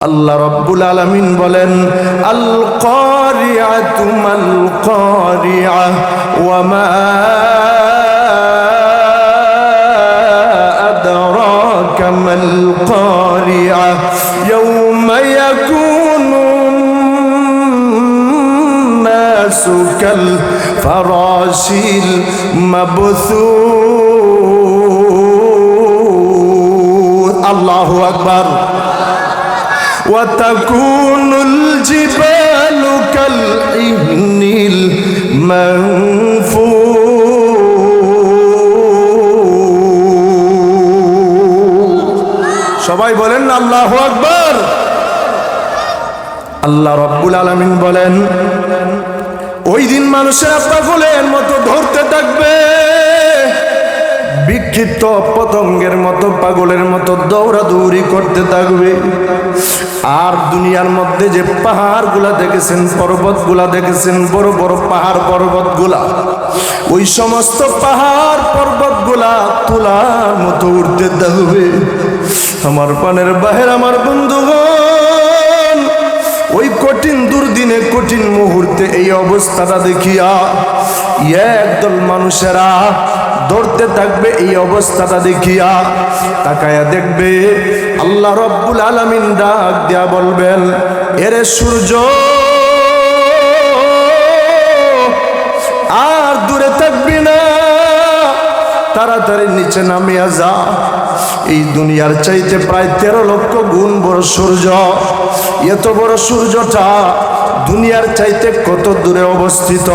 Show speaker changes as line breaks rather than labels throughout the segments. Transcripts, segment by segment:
আল্লাহ রব্বুল আলামিন বলেন আল কারিআতু মাল কারিআ ওয়া মা আদরাকা মাল কারিআ ইয়াউমা ইয়াকুনু الناس كالفراش المبثوث الله أكبر وتكون الجبال كالعهن المنفوش সবাই বলেন আল্লাহু আকবার আল্লাহ রব্বুল আলামিন বলেন ওই দিন মানুষের পাগলের মতো ধরতে থাকবে বিক্ষিপ্ত পতঙ্গের মতো পাগলের মতো দৌড়াদৌড়ি করতে থাকবে আর দুনিয়ার মধ্যে যে পাহাড়গুলা দেখেছেন, পর্বতগুলা দেখেছেন, বড় বড় পাহাড় পর্বতগুলা, ওই সমস্ত পাহাড় পর্বতগুলা তোলার মতো উঠতে থাকবে। আমার পানের বাহের আমার বন্ধুগণ, ওই কঠিন দুর্দিনে কঠিন মুহূর্তে এই অবস্থাটা দেখিয়া একদল মানুষেরা দৌড়তে থাকবে, এই অবস্থাটা দেখিয়া তাকায়া দেখবে, আল্লাহ রব্বুল আলামিন ডাক দিয়া বলবেন, এরে সূর্য, আর দূরে থাকবি না, তাড়াতাড়ি নিচে নামিয়া যা। এই দুনিয়ার চাইতে প্রায় তেরো লক্ষ গুণ বড় সূর্য। এত বড় সূর্যটা দুনিয়ার চাইতে কত দূরে অবস্থিত?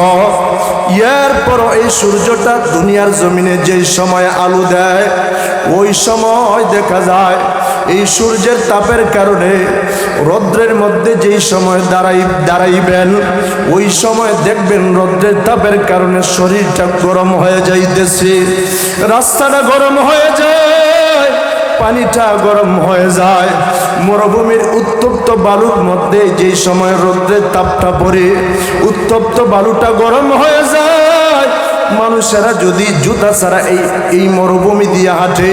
এরপর এই সূর্যটা দুনিয়ার জমিনে যেই সময় আলো দেয়, ওই সময় দেখা যায় এই সূর্যের তাপের কারণে রৌদ্রের মধ্যে যেই সময় দাঁড়াই, দাঁড়াইবেন, ওই সময় দেখবেন রৌদ্রের তাপের কারণে শরীরটা গরম হয়ে যাইতেছে। রাস্তাটা গরম হয়ে যায়। পানিটা গরম হয়ে যায়। মরুভূমির উত্তপ্ত বালুর মধ্যে যে সময় রৌদ্রের তাপটা পড়ে, উত্তপ্ত বালুটা গরম হয়ে যায়। মানুষেরা যদি জুতা ছাড়া এই এই মরুভূমি দিয়ে হাঁটে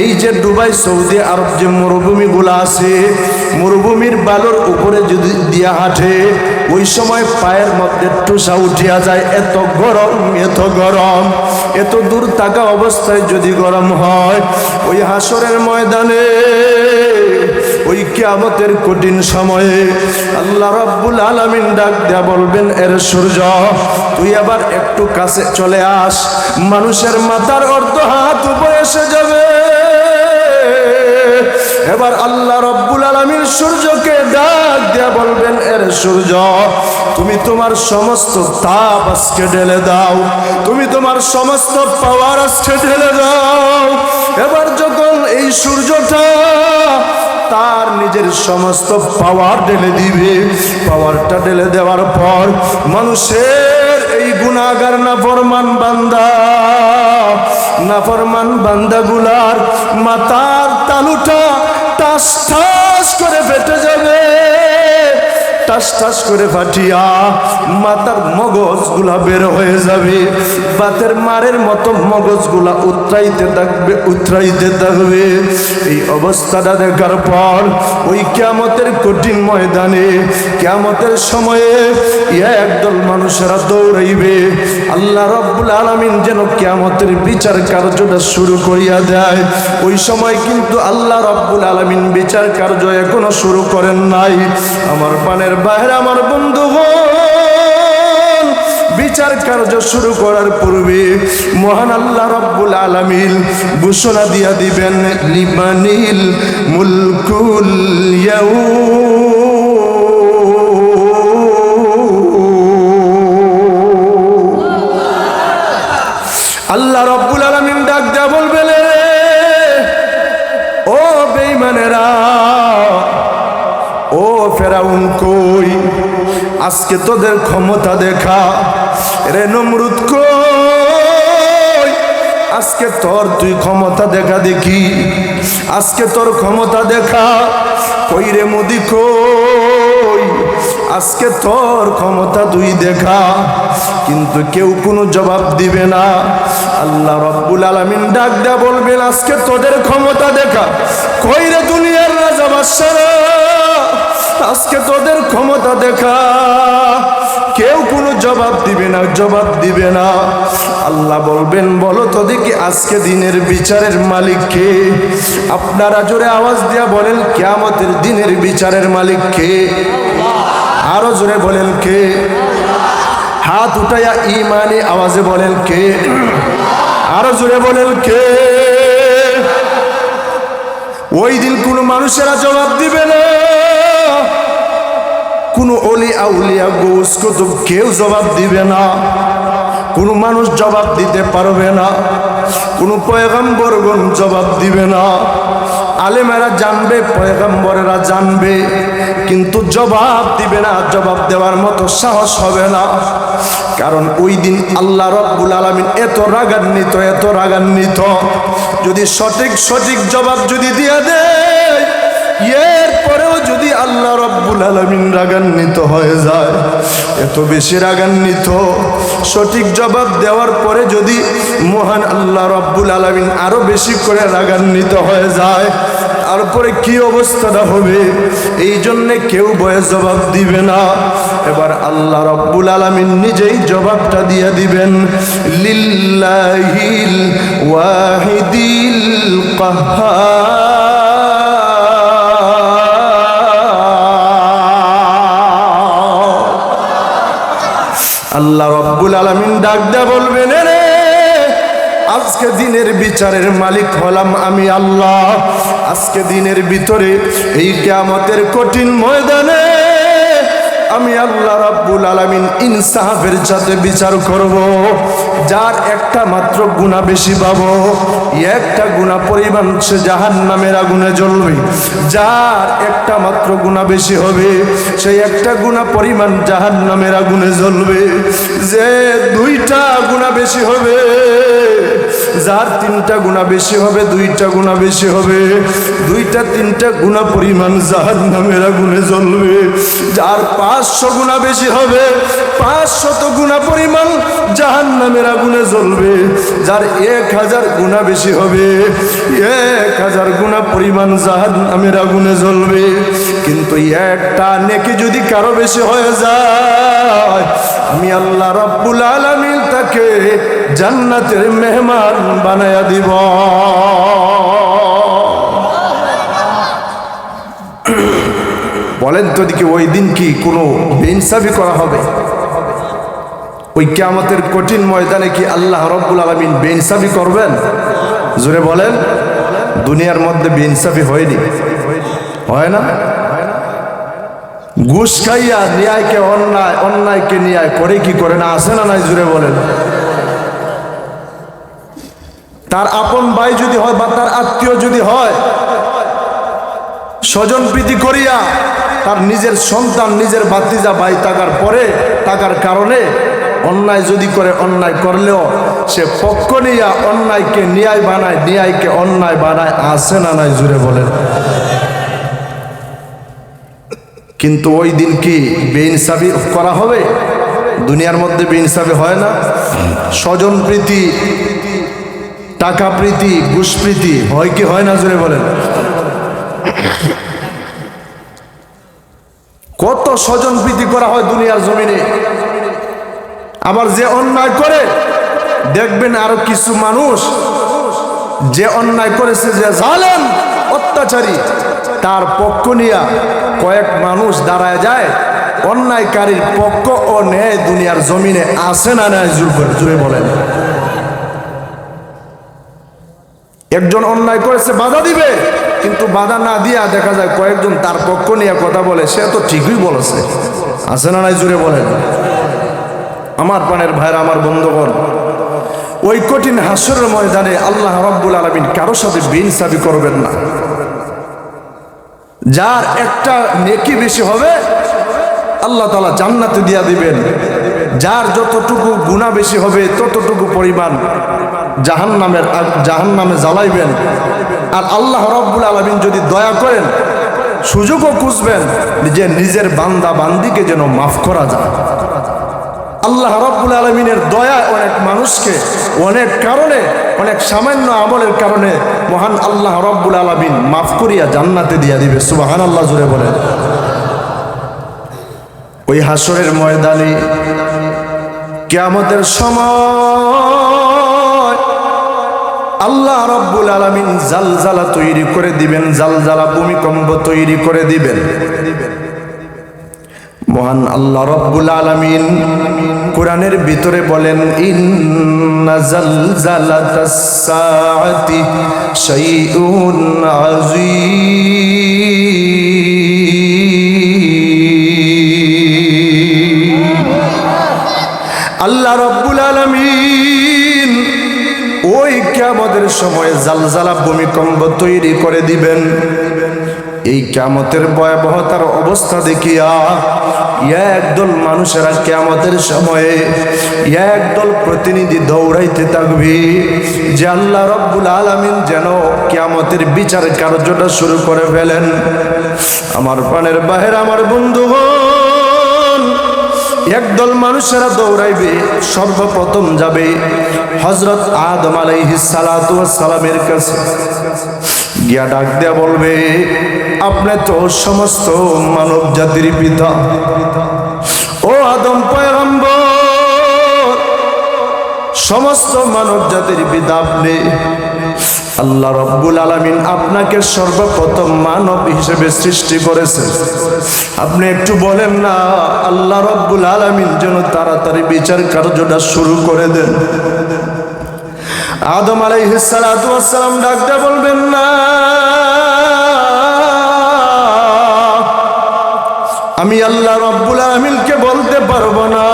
এই যে দুবাই, সৌদি আরব যে মরুভূমিগুলো আছে, মরুভূমির বালুর উপরে যদি দিয়া হাঁটে, ওই সময় পায়ের মধ্যে টুসা উঠিয়া যায়, এত গরম এত গরম, এত দূর থাকা অবস্থায় যদি গরম হয়, ওই হাসরের ময়দানে, ওই কিয়ামতের কঠিন সময়ে আল্লাহ রাব্বুল আলামিন ডাক দেয়া বলবেন, এর সূর্য, তুই আবার একটু কাছে চলে আস, মানুষের মাথার অর্ধ হাত উপরে এসে যাবে। এবার আল্লাহ রব্বুল আলামিন সূর্যকে ডাক দেয়া বলবেন, এর সূর্য, তুমি তোমার সমস্ত তাপ আজকে ঢেলে দাও, তুমি তোমার সমস্ত পাওয়ার আজকে ঢেলে দাও। এবার যখন এই সূর্যটা তার নিজের সমস্ত পাওয়ার ঢেলে দিবে, পাওয়ারটা ঢেলে দেওয়ার পর মানুষের এই গুণাগার না ফরমান বান্দা না ফরমান বান্দাগুলার মাতার তালুটা টাস টাস করে ফেটে যাবে। টাস টাস করে ফাটিয়া মাথার মগজগুলা বের হয়ে যাবে। বাতের মারের মতো মগজগুলা উত্রাইতে থাকবে উত্রাইতে থাকবে। এই অবস্থাটা দেখার পর ওই কেমতের কঠিন ময়দানে কেমতের সময়ে একদল মানুষেরা দৌড়াইবে। আল্লাহ রব্বুল আলমিন যেন কেমতের বিচার কার্যটা শুরু করিয়া দেয়। ওই সময় কিন্তু আল্লাহ রব্বুল আলমিন বিচার কার্য এখনও শুরু করেন নাই। আমার পানের বাইরে আমার বন্ধু বিচার কার্য শুরু করার পূর্বে মহান আল্লাহ রব্বুল আলামিন ঘোষণা দিয়া দিবেন লিমানিল মুলকুল আল্লাহ রব্বুল আলামিন ডাক দেয়া বলবেন ও বেঈমানেরা, ও ফেরাউন কই আজকে তোদের ক্ষমতা দেখা। রে নমরুদ আজকে তোর তুই ক্ষমতা দেখা দেখি। আজকে তোর ক্ষমতা দেখা। কই রে মোদি আজকে তোর ক্ষমতা তুই দেখা। কিন্তু কেউ কোনো জবাব দিবে না। আল্লাহ রব্বুল আলামিন ডাক দেয়া বলবেন, আজকে তোদের ক্ষমতা দেখা। কই রে দুনিয়ার রাজা বাদশারা দেখা। কেউ কোনো জবাব দিবে না, জবাব দিবে না। আল্লাহ বলবেন, বলো তো দেখি আজকে দিনের বিচারের মালিক কে? আপনারা জোরে আওয়াজ দিয়া বলেন, কেয়ামতের দিনের বিচারের মালিক কে? আরও জোরে বলেন, কে? হাত উঠাইয়া ইমানি আওয়াজে বলেন, কে? আরও জোরে বলেন, কে? ওই দিন কোনো মানুষেরা জবাব দিবে না। কোনো অলি আউলিয়া গোস কুতুব কেউ জবাব দিবে না। কোনো মানুষ জবাব দিতে পারবে না। কোনো পয়গম্বরগণ জবাব দিবে না। আলেমেরা জানবে, পয়গম্বরেরা জানবে। কিন্তু জবাব দিবে না, জবাব দেওয়ার মতো সাহস হবে না। কারণ ওই দিন আল্লাহ রব্বুল আলমিন এত রাগান্বিত এত রাগান্বিত। যদি সঠিক সঠিক জবাব যদি দিয়ে দেয় এরপরেও যদি আল্লাহ রব্বুল আলমিন রাগান্বিত হয়ে যায়, এত বেশি রাগান্বিত। সঠিক জবাব দেওয়ার পরে যদি মহান আল্লাহ রব্বুল আলমিন আরও বেশি করে রাগান্বিত হয়ে যায়, তারপরে কি অবস্থাটা হবে? এই জন্যে কেউ বয়ে জবাব দিবে না। এবার আল্লাহ রব্বুল আলমিন নিজেই জবাবটা দিয়ে দিবেন, লিল্লাহিল ওয়াহিদিল কাহ্হার আল্লাহ রব্বুল আলমিন ডাক দেয়া বলবেন রে, আজকে দিনের বিচারের মালিক হলাম আমি আল্লাহ। আজকে দিনের ভিতরে এই কেয়ামতের কঠিন ময়দানে আমি আল্লাহ রাব্বুল আলামিন ইনসাফের সাথে বিচার করব। যার একটা মাত্র গুণা বেশি পাবো। একটা গুণা পরিমাণ সে জাহান নামের আগুনে জ্বলবে। যার একটা মাত্র গুণা বেশি হবে, সেই একটা গুণা পরিমাণ জাহান নামের আগুনে জ্বলবে। যে দুইটা গুণা বেশি হবে, যার তিনটা গুণা বেশি হবে, দুইটা গুণা বেশি হবে, দুইটা তিনটা গুণা পরিমাণ জাহান নামের আগুনে জ্বলবে। যার পাঁচশো গুণা বেশি হবে পাঁচশত গুণা পরিমাণ জাহান নামের আগুনে জ্বলবে, যার এক হাজার গুণা বেশি হবে। এক হাজার গুণা পরিমাণ জাহান নামের আগুনে জ্বলবে। কিন্তু একটা নেকি যদি কারও বেশি হয়ে যায়, আমি আল্লাহ রব্বুল আলমিন তাকে জান্নাতের মেহমান বানায়া দিব। বলেন তো দিকে ওই দিন কি কোনো বেইনসাফি করা হবে? ওই কেয়ামতের কঠিন ময়দানে কি আল্লাহ রব্বুল আলমিন বেইনসাফি করবেন? জোরে বলেন, দুনিয়ার মধ্যে বেইনসাফি হয়নি। হয় না? ঘুষ খাইয়া ন্যায়কে, অন্যায়, অন্যায়কে ন্যায় করে কি করে না? আসে না নাই? জুড়ে বলেন। তার আপন ভাই যদি হয় বা তার আত্মীয় যদি হয়, স্বজন প্রীতি করিয়া তার নিজের সন্তান, নিজের বাতিজা ভাই থাকার পরে, থাকার কারণে অন্যায় যদি করে, অন্যায় করলেও সে পক্ষ নিয়া অন্যায়কে ন্যায় বানায়, ন্যায়কে অন্যায় বানায় আসে না নাই জুড়ে বলেন। কিন্তু ওই দিন কি বেইনসাফি করা হবে? দুনিয়ার মধ্যে বেইনসাফি হয় না? স্বজন প্রীতি, টাকা প্রীতি, ঘুষ প্রীতি, হয় কি হয় না জুড়ে বলেন? কত স্বজন প্রীতি করা হয় দুনিয়ার জমিনে? আবার যে অন্যায় করে, দেখবেন আরও কিছু মানুষ যে অন্যায় করেছে, যে জালেন অত্যাচারী, তার পক্ষ নিয়া কয়েক মানুষ দাঁড়ায় যায়। অন্যায়কারীর পক্ষ ও ন্যায় দুনিয়ার জমিনে আসে না নেয় জুড়ে বলেন। একজন অন্যায় করেছে, বাধা দিবে, কিন্তু বাধা না দিয়া দেখা যায় কয়েকজন তার পক্ষ নিয়ে কথা বলে, সে তো ঠিকই বলেছে। আছে না নাই জুড়ে বলেন। আমার পানের ভাইরা, আমার বন্ধুগণ, ওই কঠিন হাসরের ময়দানে আল্লাহ রব্বুল আলমিন কারও সাথে বেইনসাফি করবেন না। যার একটা নেকি বেশি হবে, আল্লাহ তালা জান্নাতে দিয়া দিবেন। যার যতটুকু গুণা বেশি হবে, ততটুকু পরিমাণ জাহান নামের জাহান নামে জ্বালাইবেন। আর আল্লাহ রব্বুল আলমিন যদি দয়া করেন, সুযোগও খুঁজবেন যে নিজের বান্দা বান্দিকে যেন মাফ করা যায়। আল্লাহ রব্বুল আলমিনের দয়া অনেক মানুষকে, অনেক কারণে, অনেক সামান্য আমলের কারণে মহান আল্লাহ রব্বুল আলমিন মাফ করিয়া জান্নাতে দিয়া দিবে সুবাহান আল্লাহ জুড়ে বলেন ওই হাসরের ময়দানে কেয়ামতের সময় আল্লাহ রব্বুল আলমিন জালজালা তৈরি করে দিবেন, জালজালা ভূমিকম্প তৈরি করে দিবেন। মহান আল্লাহ রব্বুল আলমিন কোরআনের ভিতরে বলেন আল্লাহ রব্বুল আলমিন ওই ক্যামতের সময় জালজালা ভূমিকম্প তৈরি করে দিবেন। এই ক্যামতের ভয়াবহতার অবস্থা দেখিয়া একদল মানুষেরা ক্যামতের সময়ে একদল প্রতিনিধি দৌড়াইতে থাকবি যে আল্লাহ রব্বুল আলমিন যেন ক্যামতের বিচার কার্যটা শুরু করে ফেলেন। আমার প্রাণের বাহের, আমার বন্ধুগণ, একদল মানুষেরা দৌড়াইবে, সর্বপ্রথম যাবে হজরত আদম আলাইহি সালামের কাছে। গিয়া ডাক দেয়া বলবে আপনি তো সমস্ত মানব জাতির পিতা। ও আদম পয়গম্বর, সমস্ত মানব জাতির পিতা আপনি। আল্লাহ রব্বুল আলমিন আপনাকে সর্বপ্রথম মানব হিসেবে সৃষ্টি করেছে আপনি একটু বলেন না, আল্লাহ রব্বুল আলমিন যেন তাড়াতাড়ি বিচার কার্যটা শুরু করে দেন। আদম আলাইহিসালাম ডাকতে বলবেন না। আমি আল্লাহ রব্বুল আলমিনকে বলতে পারব না।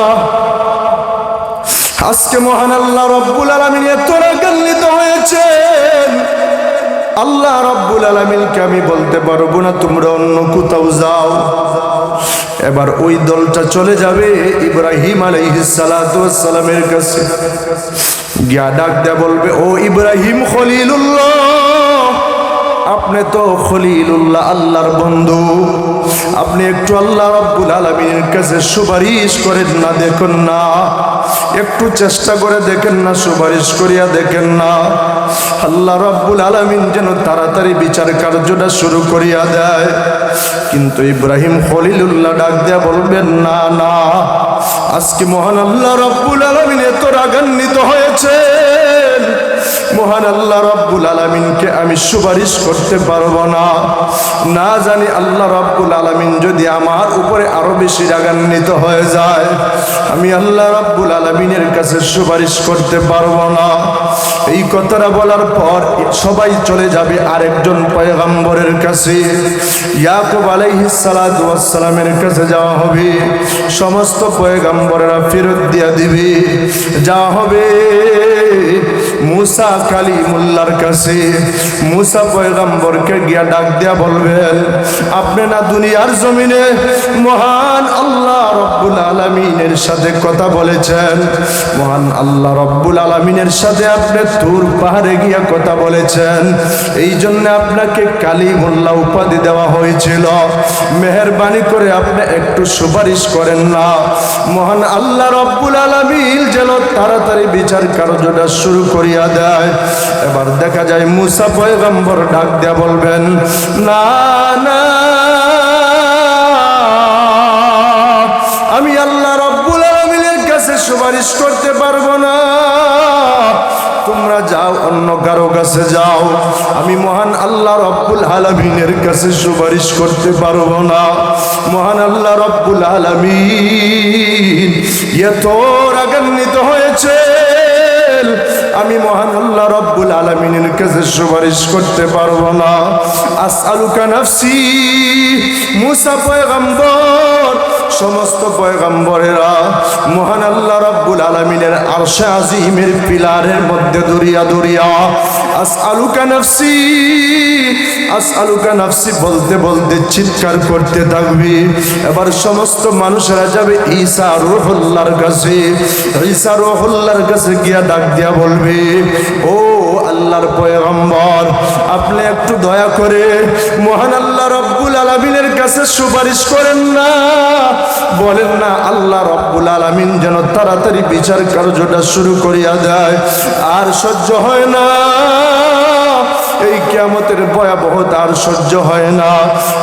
আজকে মহান আল্লাহ রব্বুল আলমিন এত রাগান্বিত হয়েছেন। আল্লাহ রব্বুল আলমিনকে আমি বলতে পারব না, তোমরা অন্য কোথাও যাও। এবার ওই দলটা চলে যাবে ইব্রাহিম আলাইহিসালামের কাছে। গিয়া ডাক দেয়া বলবে, ও ইব্রাহিম খলিলুল্লাহ আপনি তো খলিলুল্লাহ, আল্লাহর বন্ধু। আপনি একটু আল্লাহ রব্বুল আলমীর কাছে সুপারিশ করেন না, দেখুন না। একটু চেষ্টা করে দেখেন না, সুপারিশ করিয়া দেখেন না। আল্লাহ রব্বুল আলমিন যেন তাড়াতাড়ি বিচার কার্যটা শুরু করিয়া দেয়। কিন্তু ইব্রাহিম খলিলুল্লাহ ডাক দেয়া বলবেন, না না। আজকে মহান আল্লাহ রব্বুল আলমিন এত রাগান্বিত হয়েছেন মহান আল্লাহ রব্বুল আলমিনকে আমি সুপারিশ করতে পারব না। না জানি আল্লাহ রব্বুল আলমিন যদি আমার উপরে আরও বেশি রাগান্বিত হয়ে যায়, আমি আল্লাহ রব্বুল আলমিনের কাছে সুপারিশ করতে পারব না। এই কথাটা বলার পর সবাই চলে যাবে আরেকজন পয়গাম্বরের কাছে। ইয়াকুব আলাইহিসালামের কাছে যাওয়া হবে। সমস্ত পয়গাম্বরেরা ফেরত দিয়া দিবে। যাওয়া হবে। মুসা কালিমুল্লার কাছে, মুসা পয়গাম্বরকে গিয়া ডাক দিয়া বলবেন আপনি না দুনিয়ার জমিনে মহান আল্লাহ রব্বুল আলমিনের সাথে কথা বলেছেন? মহান আল্লাহ রব্বুল আলমিনের সাথে আপনি তুর পাহাড়ে গিয়া কথা বলেছেন। এই জন্য আপনাকে কালিমুল্লাহ উপাধি দেওয়া হয়েছিল। মেহরবানি করে আপনি একটু সুপারিশ করেন না। মহান আল্লাহ রব্বুল আলমিন যেন তাড়াতাড়ি বিচার কার্যটা শুরু করিয়া দেয়। এবার দেখা যায় মুসা পয়গম্বর ডাক দেয়া বলবেন, না না, আমি আল্লাহ রব্বুল আলমিনের কাছে সুপারিশ করতে পারব না। তোমরা যাও, অন্য কারও কাছে যাও। আমি মহান আল্লাহ রব্বুল আলমিনের কাছে সুপারিশ করতে পারব না। মহান আল্লাহ রব্বুল আলমিন এত রাগান্বিত হয়েছে। আমি মহান আল্লাহ রব্বুল আলমিনের কাছে সুপারিশ করতে পারব না। আসালুকা নাফসি মুসা পয়গম্বর। সমস্ত পয়গম্বরেরা মহান আল্লাহ রব্বুল আলমিনের আরশে আজিমের পিলারের মধ্যে দরিয়া দরিয়া আস আলুকা নফসি আস আলুকা নফসি বলতে বলতে চিৎকার করতে থাকবি। এবার সমস্ত মানুষেরা যাবে ঈসা রুহুল্লাহর কাছে। ঈসা রুহুল্লাহর কাছে গিয়া ডাক দিয়া বলবে, ও আল্লাহর পয়গম্বর, আপনি একটু দয়া করে মহান আল্লাহ রব্বুল আলমিনের কাছে সুপারিশ করেন না। বলেন না, আল্লাহ রব্বুল আলমিন যেন তাড়াতাড়ি বিচার কার্যটা শুরু করিয়া দেয়, আর সহ্য হয় না। এই কেয়ামতের ভয়াবহতা আর সহ্য হয় না।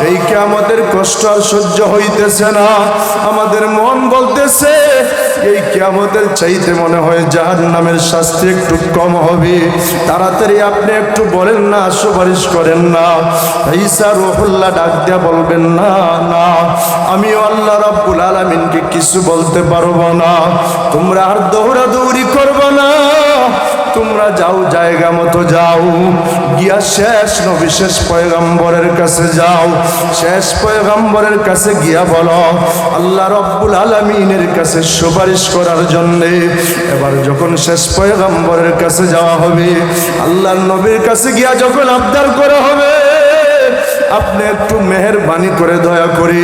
এই কেয়ামতের কষ্ট আর সহ্য হইতেছে না। আমাদের মন বলতেছে এই কেমতের চাইতে মনে হয় জাহান নামের শাস্তি একটু কম হবে। তাড়াতাড়ি আপনি একটু বলেন না, সুপারিশ করেন না। ঈসা রহুল্লা ডাক দিয়া বলবেন, না না আমি আল্লাহ রব্বুল আলমিনকে কিছু বলতে পারব না। তোমরা আর দৌড়াদৌড়ি করব না। তোমরা যাও, জায়গা মতো যাও। গিয়া শেষ নবী, শেষ পয়গম্বরের কাছে যাও। শেষ পয়গম্বরের কাছে গিয়া বলো, আল্লাহ রব্বুল আলমিনের কাছে সুপারিশ করার জন্যে এবার যখন শেষ পয়গম্বরের কাছে যাওয়া হবে আল্লাহ নবীর কাছে গিয়া যখন আবদার করা হবে আপনি একটু মেহরবানি করে দয়া করে।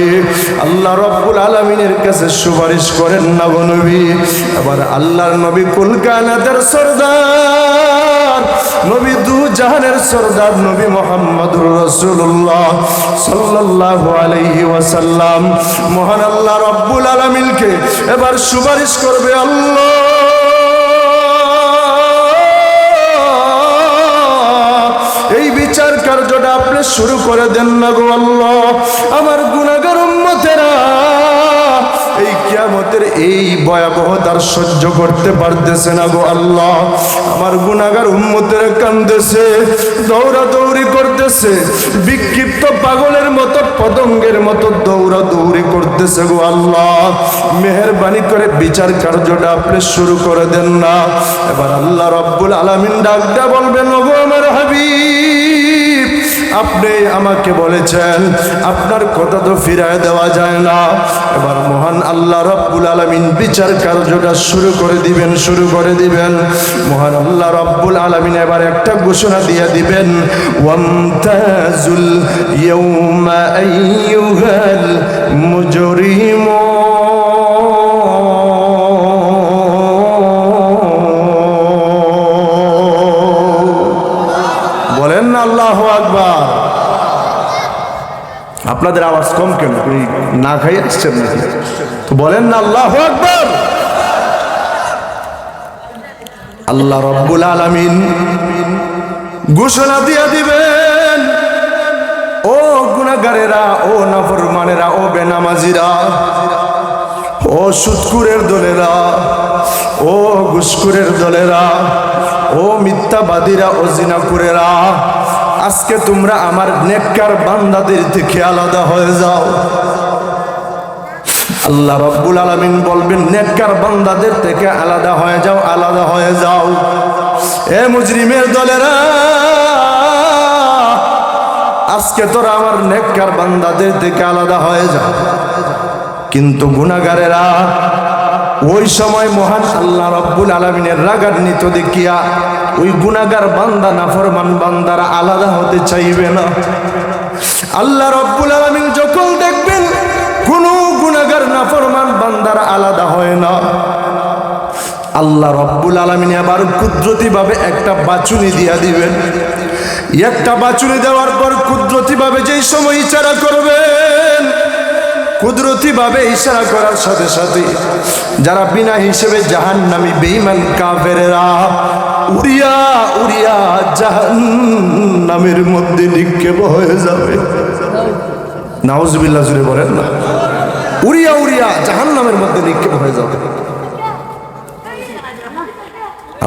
আল্লাহ রব্বুল আলমিনের কাছে সুপারিশ করেন না নবী। এবার আল্লাহর নবী কুলকানাদের সর্দার, নবী দু জাহানের সর্দার নবী মোহাম্মদুর রসুল্লাহ সাল্লাল্লাহু আলাইহি ওয়াসাল্লাম। মহান আল্লাহ রব্বুল আলমিনকে এবার সুপারিশ করবে আল্লাহ। বিচার কার্যটা আপনি শুরু করে দেন না গো আল্লাহ। আমার গুণাগার উম্মতেরা, এই কিয়ামতের এই ভয়াবহতার সহ্য করতে পারতেছে না গো আল্লাহ। আমার গুণাগার উম্মতের কান্দেছে দৌড়া দৌড়ি করতেছে, বিক্ষিপ্ত পাগলের মতো, পতঙ্গের মতো দৌড়া দৌড়ি করতেছে গো আল্লাহ। মেহরবানি করে বিচার কার্যটা আপনি শুরু করে দেন না। এবার আল্লাহ রব্বুল আলামিন ডাকটা বলবেন গো আমার হাবিব আপনি আমাকে বলেছেন, আপনার কথা তো ফিরায় দেওয়া যায় না। এবার মহান আল্লাহ রব্বুল আলমিন বিচার কার্যটা শুরু করে দিবেন, শুরু করে দিবেন। মহান আল্লাহ রব্বুল আলমিন এবার একটা ঘোষণা দিয়ে দিবেন, ওয়ামতাজুল ইয়াউমা আইয়ুহাল মুজরিমুন। আপনাদের আওয়াজ কম কেন? না খাই আসছেন নাকি? তো বলেন না, আল্লাহ আকবার। আল্লাহ রব্বুল আলামিন ঘোষণা দিয়ে দিবেন, ও গুনাগারেরা ও নাফরমানেরা, ও বেনামাজিরা, ও সুৎকুরের দলেরা, ও ঘুসকুরের দলেরা, ও মিথ্যাবাদীরা, ও জিনাকুরেরা আজকে তোমরা আমার নেককার বান্দাদের থেকে আলাদা হয়ে যাও। আল্লাহ রব্বুল আলমিন বলবেন, নেককার বান্দাদের থেকে আলাদা হয়ে যাও, আলাদা হয়ে যাও। এ মুজরিমের দলেরা, আজকে তোরা আমার নেককার বান্দাদের থেকে আলাদা হয়ে যাও। কিন্তু গুনাগারেরা ওই সময় মহান আল্লাহ রব্বুল আলমিনের রাগান্বিত দেখিয়া ওই গুনাগার বান্দা, নাফরমান বান্দারা আলাদা হতে চাইবে না। আল্লাহ রব্বুল আলমিন যখন দেখবেন কোন গুনাগার নাফরমান বান্দারা আলাদা হয় না। আল্লাহ রব্বুল আলমিন আবার কুদরতিভাবে একটা বাচুনি দিয়া দিবেন। একটা বাচুনি দেওয়ার পর কুদরতিভাবে যেই সময় ইচারা করবেন কুদরতিভাবে ইশারা করার সাথে সাথে যারা বিনা হিসেবে জাহান নামি বেইমান কাফেরেরা উড়িয়া উড়িয়া জাহান নামের মধ্যে নিক্ষেপ হয়ে যাবে। নাউজবিল্লা জুড়ে বলেন না। উড়িয়া উড়িয়া জাহান নামের মধ্যে নিক্ষেপ হয়ে যাবে।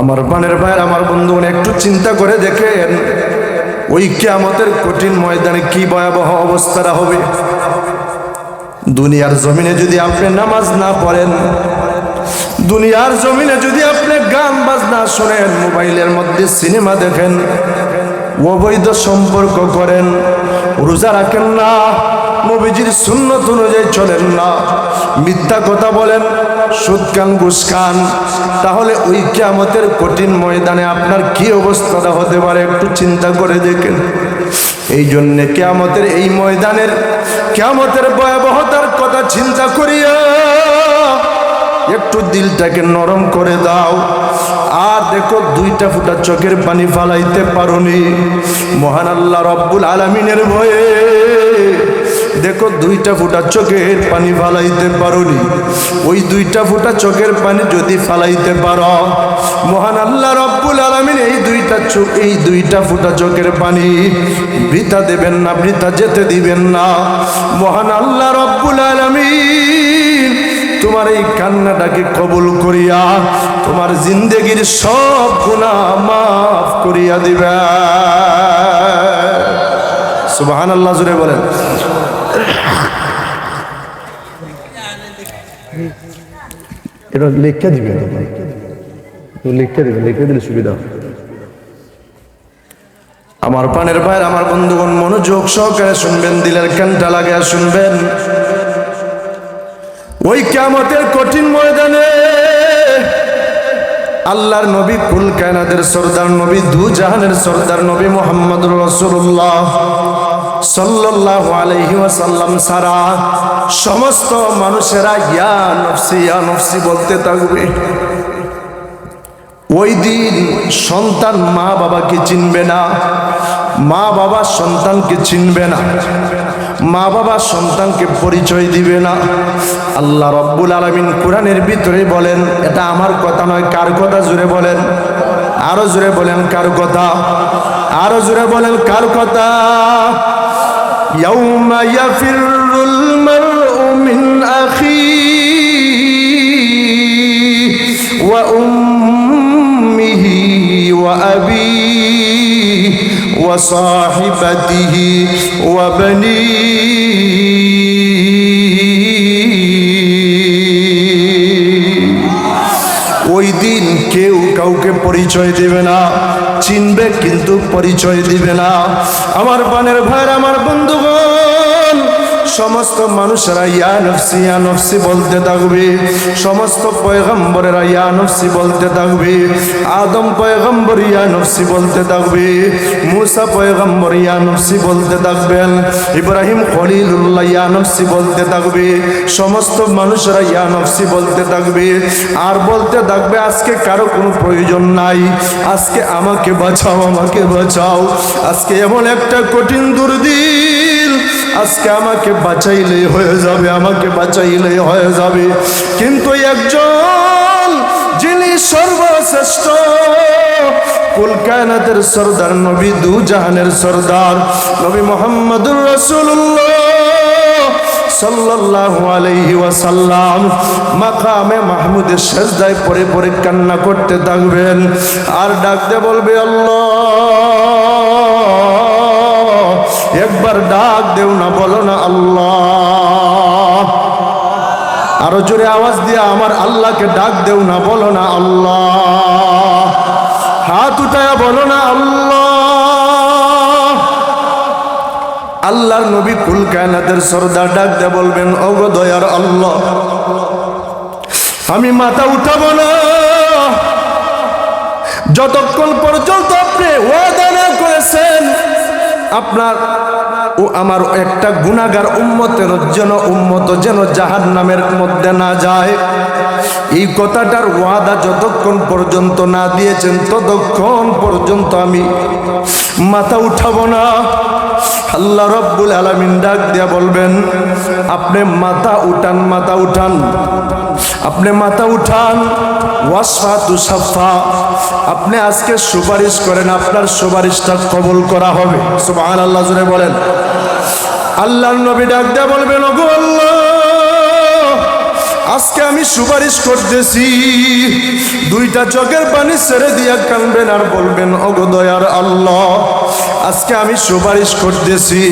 আমার বানের ভাইয়ের, আমার বন্ধু একটু চিন্তা করে দেখেন, ওই কেয়ামতের কঠিন ময়দানে কি ভয়াবহ অবস্থাটা হবে? দুনিয়ার জমিনে যদি আপনি নামাজ না পড়েন, দুনিয়ার জমিনে যদি আপনি গান বাজনা শোনেন, মোবাইলের মধ্যে সিনেমা দেখেন, অবৈধ সম্পর্ক করেন, রোজা রাখেন না, নবীজির সুন্নত অনুযায়ী চলেন না, মিথ্যা কথা বলেন ঘুষ খান, তাহলে ওই কঠিন ময়দানে আপনার কি অবস্থাটা হতে পারে? একটু চিন্তা করে দেখেন। এই জন্যে কেয়ামতের এই ময়দানের, কেয়ামতের ভয়াবহতার কথা চিন্তা করিয়া একটু দিলটাকে নরম করে দাও। আর দেখো দুইটা ফুটা চোখের পানি ফালাইতে পারোনি। মহান আল্লাহ রব্বুল আলমিনের ভয়ে দেখো দুইটা ফুটা চোখের পানি ফালাইতে পারোনি। ওই দুইটা ফুটা চোখের পানি যদি ফালাইতে পারো, মহান আল্লাহ রব্বুল আলমিন এই দুইটা চোখ এই দুইটা ফুটা চোখের পানি বৃথা দেবেন না, বৃথা যেতে দিবেন না। মহান আল্লাহ রব্বুল আলমিন তোমার এই কান্নাটাকে কবুল করিয়া, তোমার জিন্দেগির সব গুণা মাফ করিয়া দিবে সুবাহান আল্লাহ জুড়ে বলেন। এটা দিলে সুবিধা আমার পানের ভাইয়ের, আমার বন্ধুগণ মনোযোগ সহকারে শুনবেন, দিলের কানটা লাগিয়ে শুনবেন। ওই কেমতের কঠিন ময়দানে আল্লাহর নবী কুল কায়নাদের সর্দার নবী, দু জাহানের সর্দার নবী মোহাম্মদ রসুল্লাহ সাল্লাল্লাহু আলাইহি ওয়াসাল্লাম সারা সমস্ত মানুষেরা ইয়া নফসি ইয়া নফসি বলতে থাকবে। ওই দিন সন্তান মা বাবাকে চিনবে না, মা বাবা সন্তানকে চিনবে না, মা বাবা সন্তানকে পরিচয় দিবে না। আল্লাহ রব্বুল আলমিন কোরআনের ভিতরে বলেন, এটা আমার কথা নয়, কার কথা? জুড়ে বলেন। আরও জুড়ে বলেন, কার কথা? আরও জুড়ে বলেন, কার কথা? يوم يفر المرء من أخيه وأمه وأبيه وصاحبته وبنيه ওই দিন কেউ কাউকে পরিচয় দেবে না চিনবে কিন্তু পরিচয় দিবে না। আমার পানের ভাইয়ের আমার বন্ধুগণ সমস্ত মানুষেরা, ইয়া নফসি ইয়া নফসি বলতে থাকবে। সমস্ত পয়গম্বরেরা, ইয়া নফসি বলতে থাকবে। আদম পয়গম্বর, ইয়া নফসি বলতে থাকবে। মুসা পয়গম্বর, ইয়া নফসি বলতে থাকবেন। ইব্রাহিম খলিলুল্লাহ, ইয়া নফসি বলতে থাকবে। সমস্ত মানুষেরা, ইয়া নফসি বলতে থাকবে। আর বলতে থাকবে, আজকে কারও কোনো প্রয়োজন নাই। আজকে আমাকে বাঁচাও আমাকে বাঁচাও। আজকে এমন একটা কঠিন দুর্দিন আজকে আমাকে বাঁচাইলে হয়ে যাবে, আমাকে বাঁচাইলে হয়ে যাবে। কিন্তু একজন যিনি সর্বশ্রেষ্ঠ, কুলকায়নাতের সর্দার, নবী দু জাহানের সর্দার, নবী মোহাম্মদুর রসুল্লাহ সাল্লাল্লাহু আলাইহি ওয়াসাল্লাম মাকামে মাহমুদের সেজদায় পরে পরে কান্না করতে থাকবেন। আর ডাকতে বলবে, আল্লাহ! একবার ডাক দেও না, বলো না আল্লাহ। আরও জোরে আওয়াজ দিয়ে আমার আল্লাহকে ডাক দেও না, বলো না আল্লাহ। হাত উঠায়া বলো না আল্লাহ। আল্লাহর নবী কুল সর্দার ডাক দিয়ে বলবেন, ওগো দয়ার আল্লাহ, আমি মাথা উঠাবো না। যতক্ষণ পর্যন্ত আপনি ওয়াদা না করেছেন আপনার ও আমার একটা গুণাগার উম্মতের যেন উম্মত যেন জাহান নামের মধ্যে না যায়। এই কথাটার ওয়াদা যতক্ষণ পর্যন্ত না দিয়েছেন, ততক্ষণ পর্যন্ত আমি মাথা উঠাবো না। আল্লাহ রব্বুল আলমিন ডাক দিয়া বলবেন, আপনি মাথা উঠান মাথা উঠান। আপনি মাথা উঠান। আপনি আজকে সুপারিশ করেন, আপনার সুপারিশটা কবল করা হবে। আল্লাহ জুড়ে বলেন। আল্লাহর নবী ডাক দিয়া বলবেন, ওগো আল্লাহ আজকে আমি সুপারিশ করতেছি। দুইটা চোখের পানি ছেড়ে দিয়া কানবেন আর বলবেন অগদয়ার দয়ার আল্লাহ, আজকে আমি সুপারিশ করতেছি।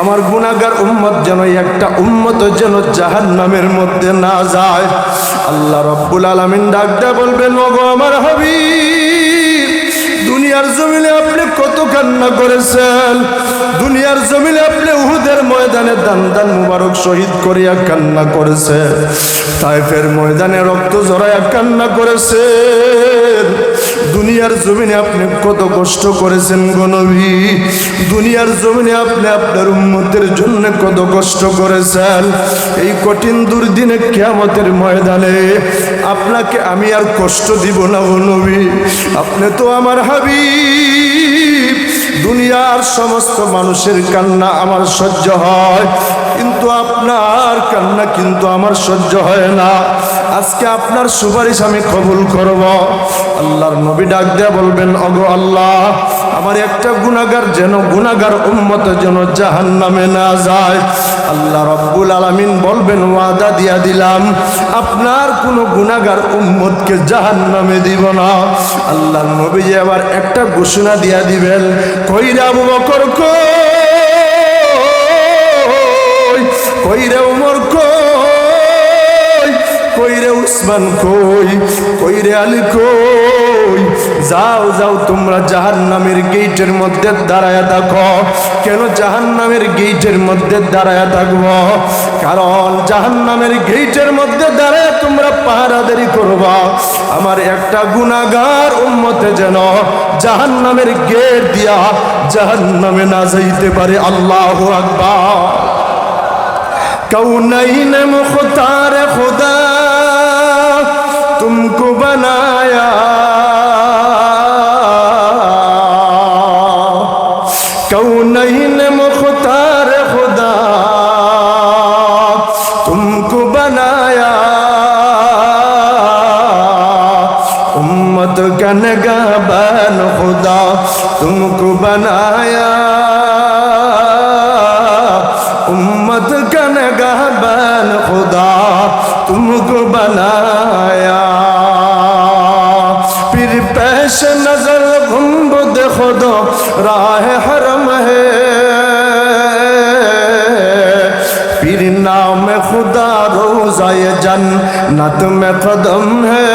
আমার গুণাগার উম্মত যেন একটা উম্মত যেন জাহান নামের মধ্যে না যায়। আল্লাহ রব্বুল আলমিন ডাকটা বলবেন, ওগো আমার হবি দুনিয়ার জমিলে আপনি কত কান্না করেছেন? দুনিয়ার জমিলে আপনি উহুদের ময়দানে দান দান মুবারক শহীদ করিয়া কান্না করেছে তাইফের ময়দানে রক্ত জড়াইয়া কান্না করেছেন। দুনিয়ার জমিনে আপনি কত কষ্ট করেছেন গনবী দুনিয়ার জমিনে আপনি আপনার উন্মতের জন্য কত কষ্ট করেছেন? এই কঠিন দুর্দিনে কেয়ামতের ময়দানে আপনাকে আমি আর কষ্ট দিব না গনবী আপনি তো আমার হাবি দুনিয়ার সমস্ত মানুষের কান্না আমার সহ্য হয়। কিন্তু আপনার কান্না কিন্তু আমার সহ্য হয় না। আজকে আপনার সুপারিশ আমি কবুল করব। আল্লাহর নবী ডাক দেয়া বলবেন অগো আল্লাহ, আমার একটা গুনাগার যেন গুনাগার উম্মত যেন জাহান নামে না যায়। আল্লাহ রব্বুল আলামিন বলবেন, ওয়াদা দিয়া দিলাম, আপনার কোনো গুনাগার উম্মতকে জাহান নামে দিব না। আল্লাহ নবী যে আবার একটা ঘোষণা দিয়া দিবেন, কইরা বকর কই? কইরে উমর কই? কইরে উসমান কই, কইরে আলী কই? যাও যাও, তোমরা জাহান নামের গেইটের মধ্যে দাঁড়ায় থাকো। কেন জাহান নামের গেইটের মধ্যে দাঁড়ায় থাকব? কারণ জাহান নামের গেইটের মধ্যে দাঁড়ায় তোমরা পাহারাদারি করবা। আমার একটা গুণাগার উন্মতে যেন জাহান নামের গেট দিয়া জাহান নামে না যাইতে পারে। আল্লাহ আকবা কেউ নাই মুখতার খোদা तुमको बनाया कौनैन मुख्तार खुदा तुमको बनाया उम्मत का नगाबन खुदा तुमको बनाया उम्मत का नगाबन खुदा तुमको बनाया दो राह हरम है फिर नाम खुदा रोजाए जन्नत में कदम है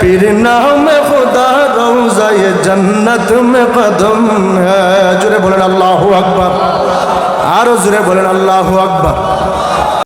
फिर नाम खुदा रोजाए जन्नत में कदम है जुरे बोलें अल्लाह अकबर आरो जुरे बोलें अल्लाह अकबर